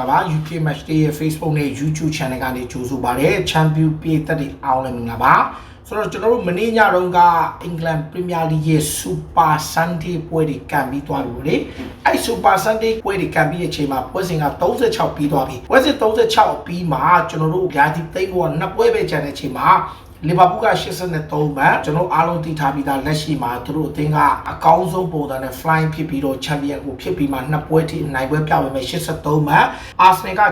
လာပါ UK Match Day ရဲ့ Facebook နဲ့ YouTube Channel ကနေကြိုဆိုပါရစေ Champion ပြည်သက်တွေအားလုံးမင်္ဂလာပါဆိုတော့ကျွန်တော်တို့မနေ့ညတုန်းကအင်္ဂလန်ပရီးမီယာလိရဲ့ Super Sunday ပွဲတွေကံပြီးသွားပြီလို့လေအဲ့ Super Sunday ပွဲတွေကံပြီးတဲ့အချိန်မှာပွဲစဉ်က36ပြီးသွားပြီပွဲစဉ်36ပြီးမှကျွန်တော်တို့ဓာတိသိန်းဘောနှစ်ပွဲပဲကျန်တဲ့အချိန်မှာ လီဗာပူးက83မှတ်ကျွန်တော်အားလုံးသိထားပြီးသားလက်ရှိမှာသူတို့အသင်းကအကောင်းဆုံးပုံစံနဲ့ flying ဖြစ်ပြီးတော့ champion ကိုဖြစ်ပြီးမှနှစ်ပွဲထိနိုင်ပွဲပြဝင်မယ်83မှတ် Arsenal က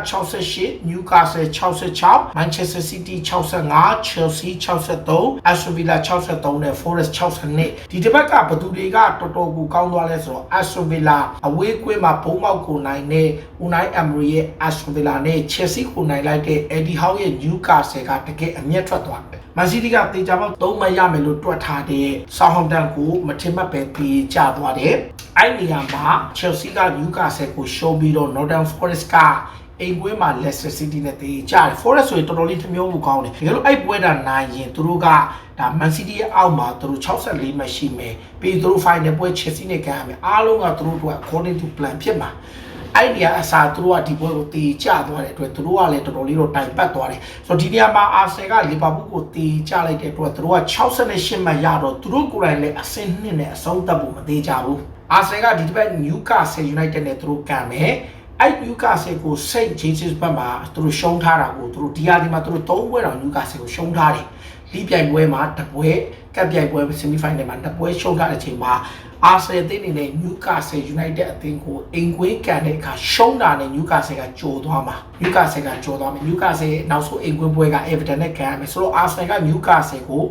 68 Newcastle 66 Manchester City 65 Chelsea 63 Aston Villa 63နဲ့ Forest 62ဒီတစ်ပတ်ကဘသူတွေကတော်တော်ကိုကောင်းသွားလဲဆိုတော့ Aston Villa အဝေးကွင်းမှာဘုံမောက်ကိုနိုင်တဲ့ Unai Emery ရဲ့ Aston Villa နဲ့ Chelsea ကိုနိုင်လိုက်တဲ့ Eddie Howe ရဲ့ Newcastle ကတကယ်အမျက်ထွက်သွားတယ် မန်စီးတီးကတေချာပေါက်၃မှတ်ရမယ်လို့တွက်ထားတဲ့ Southampton ကိုမထင်မှတ်ပဲပြေးကျသွားတယ်။အဲ့ဒီနေရာမှာ Chelsea က Newcastle ကိုရှုံးပြီးတော့ Northern Forest ကအိမ်ကွင်းမှာ Leicester City နဲ့တေးကြတယ် Forest ဆိုရင်တော်တော်လေးထမျိုးမှုကောင်းတယ်။ဒါလို့အဲ့ပွဲတာနိုင်ရင်သူတို့ကဒါ Man City ရဲ့အောက်မှာသူတို့64မှတ်ရှိမယ်။ပြီးသူတို့ final ပွဲ Chelsea နဲ့ကန်ရမယ်။အားလုံးကသူတို့က according to plan ဖြစ်မှာ။ အဲ့ဒီကအစားသူတို့ကဒီပွဲကိုတေချသွားတဲ့အတွက်သူတို့ကလည်းတော်တော်လေးတော့တိုင်ပတ်သွားတယ်ဆိုတော့ဒီနေရာမှာအာဆယ်ကလီဗာပူးကိုတေချလိုက်တဲ့အတွက်သူတို့က68မှတ်ရတော့သူတို့ကိုယ်တိုင်လည်းအဆင့်နှစ်နဲ့အဆုံးသတ်ဖို့မသေးကြဘူးအာဆယ်ကဒီတစ်ပတ်နျူကာဆယ်ယူနိုက်တက်နဲ့သူတို့ကန်မယ်အဲ့နျူကာဆယ်ကိုစိတ်ဂျေးစစ်ဘက်မှာသူတို့ရှုံးထားတာကိုသူတို့ဒီဟာဒီမှာသူတို့၃ပွဲတော့နျူကာဆယ်ကိုရှုံးထားတယ်လီပြိုင်ပွဲမှာတပွဲကပ်ပြိုင်ပွဲဆီမီဖိုင်နယ်မှာတပွဲရှုံးထားတဲ့အချိန်မှာ အာဆယ်အသင်းအနေနဲ့နျူကာဆယ်ယူနိုက်တက်အသင်းကိုအိမ်ကွေးကန်တဲ့အခါရှုံးတာနဲ့နျူကာဆယ်ကကြော်သွားမှာနျူကာဆယ်ကကြော်သွားမှာနျူကာဆယ်နောက်ဆုံးအိမ်ကွင်းပွဲက Everton နဲ့ကန်ရမယ်ဆိုတော့အာဆယ်ကနျူကာဆယ်ကို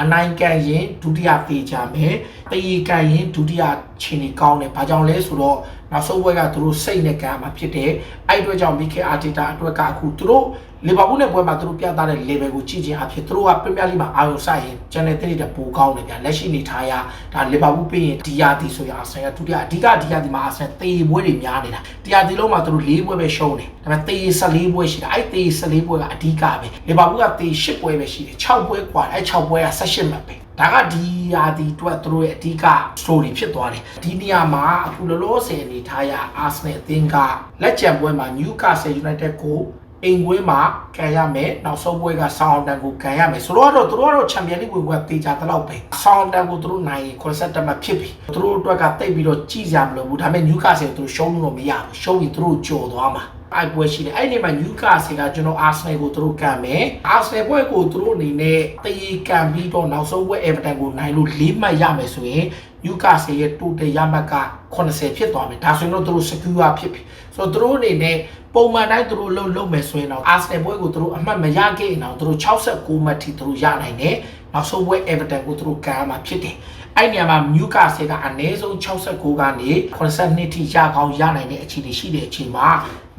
အနိုင်ကန်ရင်ဒုတိယပေးကြမယ်။တရီကန်ရင်ဒုတိယခြေနေကောင်းတယ်။ဘာကြောင့်လဲဆိုတော့ နောက်ဆုံးဘက်ကသူတို့စိတ်နဲ့ကန်မှာဖြစ်တယ်။အဲ့အတွက်ကြောင့်မီကေအာတီတာအတွက်ကအခုသူတို့လီဗာပူးနဲ့ပွဲမှာသူတို့ပြသတဲ့ level ကိုကြည့်ခြင်းအဖြစ်သူတို့ကပရီးမီယာလိမှာအာရုံစိုက်ရင်ကျန်တဲ့တင်းတွေပိုကောင်းတယ်ဗျာလက်ရှိနေထားရဒါလီဗာပူးပြီးရင်ဒီယာတီဆိုရအာဆင်ကဒုတိယအဓိကဒီယာတီမှာအာဆင်တေးပွဲတွေများနေတာဒီယာတီလုံးမှာသူတို့၄ပွဲပဲရှုံးတယ်ဒါပေမဲ့တေး14ပွဲရှိတာအဲ့တေး14ပွဲကအဓိကပဲလီဗာပူးကတေး10ပွဲပဲရှိတယ်6ပွဲกว่าအဲ့6ပွဲက18မှတ်ပဲ ဒါကဒီယာဒီအတွက်သူတို့ရဲ့အဓိက story ဖြစ်သွားတယ်ဒီနေရာမှာအခုလောလောဆယ်အနေထားရအာဆင်နယ်အသင်းကလက်ကျန်ပွဲမှာ Newcastle United ကိုအိမ်ကွင်းမှာကန်ရမယ်နောက်ဆုံးပွဲကဆောင်းတန်ကိုကန်ရမယ်ဆိုတော့တော့သူတို့ကတော့ချန်ပီယံလိဝင်ပွဲတေချာတလောက်ပဲဆောင်းတန်ကိုသူတို့နိုင်ရင်80မှတ်ဖြစ်ပြီသူတို့အတွက်ကတိတ်ပြီးတော့ကြည်စရာမလိုဘူးဒါပေမဲ့နျူကာဆယ်သူတို့ရှုံးလို့မရဘူးရှုံးရင်သူတို့ကြော်သွားမှာ အဲ့ပွဲရှိတယ်အဲ့ဒီမှာနျူကာဆယ်ကကျွန်တော်အာဆနယ်ကိုသူတို့ကန်မယ်အာဆနယ်ပွဲကိုသူတို့အနေနဲ့တေးကန်ပြီးတော့နောက်ဆုံးပွဲအေဗာတန်ကိုနိုင်လို့၄မှတ်ရမယ်ဆိုရင်နျူကာဆယ်ရဲ့တိုတယ်ရမှတ်က80ဖြစ်သွားမယ်ဒါဆိုရင်တော့သူတို့ secure ဖြစ်ပြီဆိုတော့သူတို့အနေနဲ့ပုံမှန်တိုင်းသူတို့လုံလုံမယ်ဆိုရင်တော့အာဆနယ်ပွဲကိုသူတို့အမှတ်မရခဲ့ရင်တော့သူတို့69မှတ်ထိသူတို့ရနိုင်တယ်နောက်ဆုံးပွဲ Everton ကိုသူတို့ကန်ရမှာဖြစ်တယ် အဲ့နေရာမှာ Newcastle ကအနည်းဆုံး69ကနေ82ထိရကောင်းရနိုင်တဲ့အခြေအနေရှိတဲ့အချိန်မှာ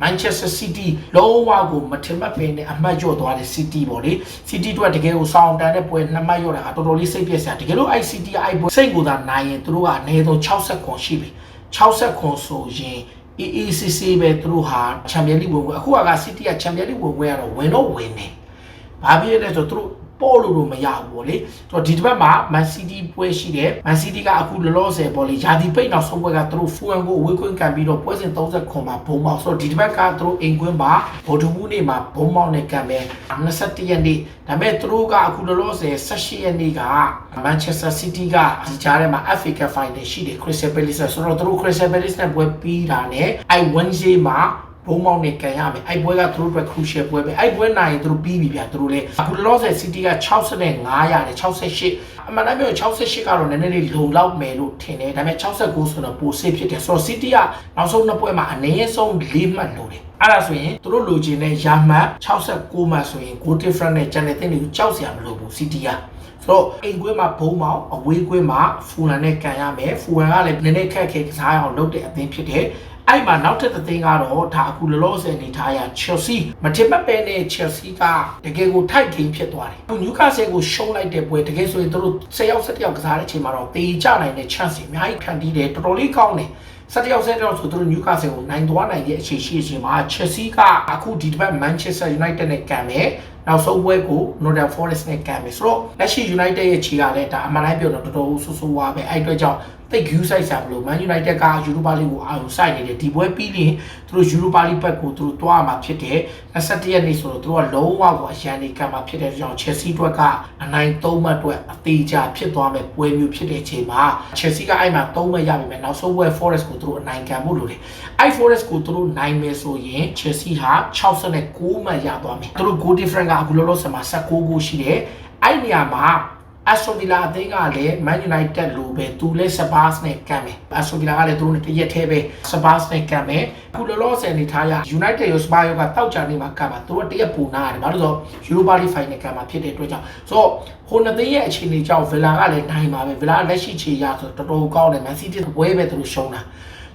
Manchester City လုံးဝကိုမထင်မှတ်ပဲနဲ့အမှတ်ကျော်သွားတဲ့ City ပေါ့လေ City တို့ကတကယ်ကိုစောင်းတန်တဲ့ပွဲနှစ်မှတ်ကျော်တာတော်တော်လေးစိတ်ပြည့်စရာတကယ်လို့အဲ့ City အဲ့ပွဲစိတ်ကိုသာနိုင်ရင်သူတို့ကအနည်းဆုံး60ခွန်ရှိပြီ60ခွန်ဆိုရင် AACC ပဲသူတို့ဟာချန်ပီယံလိဝင်ဝင်အခုက City ကချန်ပီယံလိဝင်ဝင်ကတော့ဝင်တော့ဝင်နေ။ဘာဖြစ်လဲဆိုတော့သူတို့ ပေါ်လို့တော့မရဘူးပေါ့လေ။ဆိုတော့ဒီတစ်ပတ်မှာ Man City ပွဲရှိတယ်။ Man City ကအခုလောလောဆယ်ပေါ့လေ။ယာဒီပိတ်နောက်ဆုံးပွဲကသူတို့ Fulham ကိုအဝေးကွင်းကန်ပြီးတော့ပွဲစဉ်30ခွန်မှာဘုံပေါက်ဆိုတော့ဒီတစ်ပတ်ကသူတို့အိမ်ကွင်းမှာဗိုလ်ထမှုနေမှာဘုံပေါက်နဲ့ကန်မယ်21ရက်နေ့ဒါပေမဲ့သူတို့ကအခုလောလောဆယ်18ရက်နေ့က Manchester City ကဒီကြားထဲမှာ FA Cup Final ရှိတယ် Crystal Palace ဆိုတော့သူတို့ Crystal Palace နဲ့ပွဲပြီးတာနဲ့အဲ Wednesday မှာ ဘုံမောင်းနဲ့ကန်ရမယ်အဲ့ပွဲကသူတို့အတွက် crucial ပွဲပဲအဲ့ပွဲနိုင်ရင်သူတို့ပြီးပြီဗျာသူတို့လည်းအခုလောလောဆယ် City က65ရတယ်68အမှန်တမ်းပြော68ကတော့နည်းနည်းလေးလုံလောက်မယ်လို့ထင်တယ်ဒါပေမဲ့69ဆိုတော့ပို safe ဖြစ်တယ်ဆိုတော့ City ကနောက်ဆုံးနှစ်ပွဲမှာအနည်းဆုံး၄မှတ်လို့တယ်အဲ့ဒါဆိုရင်သူတို့လိုချင်တဲ့ရာမှတ်69မှတ်ဆိုရင် goal difference နဲ့ channel တင်တွေကိုကြောက်စရာမလိုဘူး City ကဆိုတော့အိမ်ကွင်းမှာဘုံမောင်အဝေးကွင်းမှာဖူလန်နဲ့ကန်ရမယ်ဖူလန်ကလည်းနည်းနည်းခက်ခဲကစားအောင်လုပ်တဲ့အသင်းဖြစ်တယ် အဲ့မှာနောက်ထပ်သသိန်းကတော့ဒါအခုလောလောဆယ်နေထားရ Chelsea မထင်မှတ်ပဲနဲ့ Chelsea ကတကယ်ကိုထိုက်ဂိမ်းဖြစ်သွားတယ်။အခု Newcastle ကိုရှုံးလိုက်တဲ့ပွဲတကယ်ဆိုရင်တို့10ယောက်17ယောက်ကစားတဲ့အချိန်မှာတော့တေးကြနိုင်တဲ့ chance အများကြီးဖန်တီးတယ်တော်တော်လေးကောင်းတယ်။ဆက်တယောက်ဆက်တယောက်ဆိုသူတို့ Newcastle ကိုနိုင်သွားနိုင်တဲ့အခြေရှိအချိန်မှာ Chelsea ကအခုဒီတစ်ပတ် Manchester United နဲ့ကန်မယ် နောက်ဆုံးပွဲကို Nottingham Forest နဲ့ကန်မယ်ဆိုတော့လက်ရှိ United ရဲ့ခြေကလည်းဒါအမှန်တိုင်းပြောတော့တော်တော်ဆူဆူဝါပဲအဲ့အတွက်ကြောင့်တိတ် view site ဆိုင်မလို့ Man United က Europa League ကိုအာရုံစိုက်နေတယ်ဒီပွဲပြီးရင်သူတို့ Europa League ဘက်ကိုသူတို့တွားမှာဖြစ်တယ်21ရက်နေ့ဆိုတော့သူတို့ကလုံးဝကိုအရန်နေကံမှာဖြစ်တဲ့ကြောင့် Chelsea ဘက်ကအနိုင်3မှတ်အတွက်အသေးချာဖြစ်သွားမဲ့ပွဲမျိုးဖြစ်တဲ့အချိန်မှာ Chelsea ကအဲ့မှာ3မှတ်ရပြီမဲ့နောက်ဆုံးပွဲ Forest ကိုသူတို့အနိုင်ခံဖို့လိုတယ်အဲ့ Forest ကိုသူတို့နိုင်မယ်ဆိုရင် Chelsea ဟာ69မှတ်ရသွားမယ်သူတို့ goal difference ကအခုလောလောဆယ်မှာ19 goal ရှိတယ်အဲ့နေရာမှာ Aston Villa အသင်းကလည်း Man United လိုပဲသူလည်း Spurs နဲ့ကမ်းမယ် Aston Villa ကလည်းသူတို့နဲ့တရက်သေးပဲ Spurs နဲ့ကမ်းမယ်အခုလောလောဆယ်နေထားရ United ရော Spurs ရောကတောက်ကြနေမှာကမ်းမှာသူတို့တရက်ပူနာရတယ်ဘာလို့လဲဆိုတော့ Europa League Final ကမ်းမှာဖြစ်တဲ့အတွက်ကြောင့်ဆိုတော့ဟိုနှစ်သိန်းရဲ့အခြေအနေကြောင့် Villa ကလည်းနိုင်ပါပဲ Villa လက်ရှိခြေရဆိုတော်တော်ကောင်းတယ် Man City ဘွဲပဲသူတို့ရှုံးတာ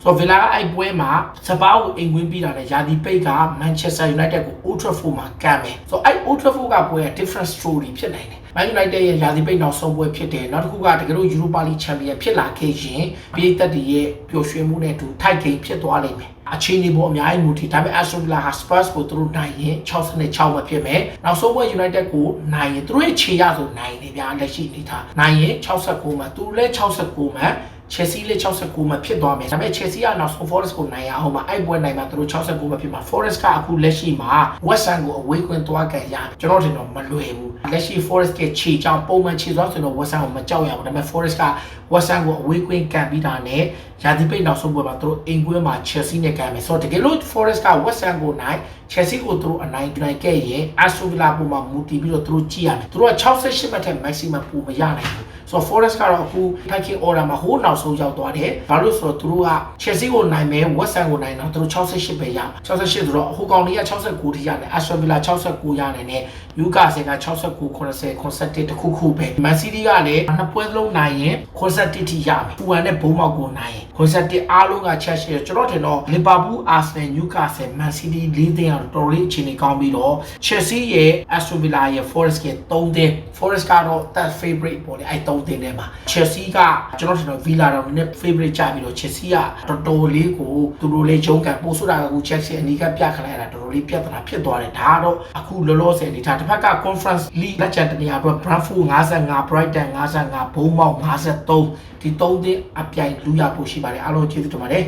ဆိုတော့ Villa ကအဲ့ပွဲမှာစပါးကိုအိမ်ဝင်ပြီးတာနဲ့ယာဒီပိတ်က Manchester United ကို Old Trafford မှာကမ်းမယ်ဆိုတော့အဲ့ Old Trafford ကပွဲက different story ဖြစ်နိုင်တယ် Man United ရဲ့ယာဒီပိတ်နောက်ဆုံးပွဲဖြစ်တယ်နောက်တစ်ခုကတကယ်လို့ Europa League Champion ဖြစ်လာခဲ့ရင်ပြည်သက်တွေရဲ့ပျော်ရွှင်မှုနဲ့အတူထိုက်ကိန်းဖြစ်သွားလိမ့်မယ်အခြေအနေပေါ်အများကြီးမူတည်ဒါပေမဲ့ Aston Villa ဟာ Spurs ကိုသူတို့နိုင်ရင်66ပဲဖြစ်မယ်နောက်ဆုံးပွဲ United ကိုနိုင်ရင်သူတို့ရဲ့ခြေရဆိုနိုင်နေဗျာလက်ရှိအနေထားနိုင်ရင်69မှာသူလည်း69မှာ Chelsea လည်း69မှာဖြစ်သွားမယ်ဒါပေမဲ့ Chelsea ကနောက်ဆုံး Forest ကိုနိုင်ရအောင်မှာအဲ့ပွဲနိုင်မှာသူတို့69မှာဖြစ်မှာ Forest ကအခုလက်ရှိမှာ West Ham ကိုအဝေးခွင့်သွားကြရကျွန်တော်ထင်တော့မလွယ်ဘူးလက်ရှိ Forest ကခြေချောင်းပုံမှန်ခြေသွားဆိုတော့ West Ham ကိုမကြောက်ရဘူးဒါပေမဲ့ Forest က West Ham ကိုအဝေးခွင့်ကန်ပြီးတာနဲ့ရာသီပိတ်နောက်ဆုံးပွဲမှာသူတို့အိမ်ကွင်းမှာ Chelsea နဲ့ကန်မယ်ဆိုတော့တကယ်လို့ Forest က West Ham ကိုနိုင် Chelsea ကိုသူတို့အနိုင်နိုင်ခဲ့ရင် Aston Villa ပုံမှာမူတည်ပြီးတော့သူတို့ကြည့်ရမယ်သူတို့က68မှတ်ထက် maximum ပိုမရနိုင်ဘူး ဆိုတော့ Forest ကတော့အခု packing order မှာဟိုးနောက်ဆုံးရောက်သွားတယ်။ဘာလို့ဆိုတော့သူတို့က Chelsea ကိုနိုင်မယ် West Ham ကိုနိုင်တော့သူတို့68ပဲရမှာ။68ဆိုတော့ဟိုကောင်တွေက69ထိရတယ်။ Aston Villa 69ရတယ်နဲ့ Newcastle က69 80 81တခုခုပဲ။ Man City ကလည်းနှစ်ပွဲလုံးနိုင်ရင်81ထိရမယ်။ပူဟန်နဲ့ဘုံမောက်ကိုနိုင်ရင်81အားလုံးကချက်ရှိတယ်ကျွန်တော်ထင်တော့ Liverpool, Arsenal, Newcastle, Man City လေးသင်းကတော့တော်တော်လေးအခြေအနေကောင်းပြီးတော့ Chelsea ရဲ့ Aston Villa ရဲ့ Forest ရဲ့3သင်း Forest ကတော့ that favorite ပေါ့လေအဲ3သင်းထဲမှာ Chelsea ကကျွန်တော်ထင်တော့ Villa တော့နည်း favorite ကြပြီးတော့ Chelsea ကတော်တော်လေးကိုသူတို့လေးဂျုံကန်ပို့ဆိုတာကအခု Chelsea အနီးကပြခလိုက်ရတာတော်တော်လေးပြဿနာဖြစ်သွားတယ်ဒါကတော့အခုလောလောဆယ်အနေထားတစ်ဖက်က Conference League လက်ချန်တနေရာအတွက် Brentford 55 Brighton 55 Bournemouth 53ဒီ3သင်းအပြိုင်လူရဖို့ရှိပါတယ်အားလုံးကျေးဇူးတင်ပါတယ်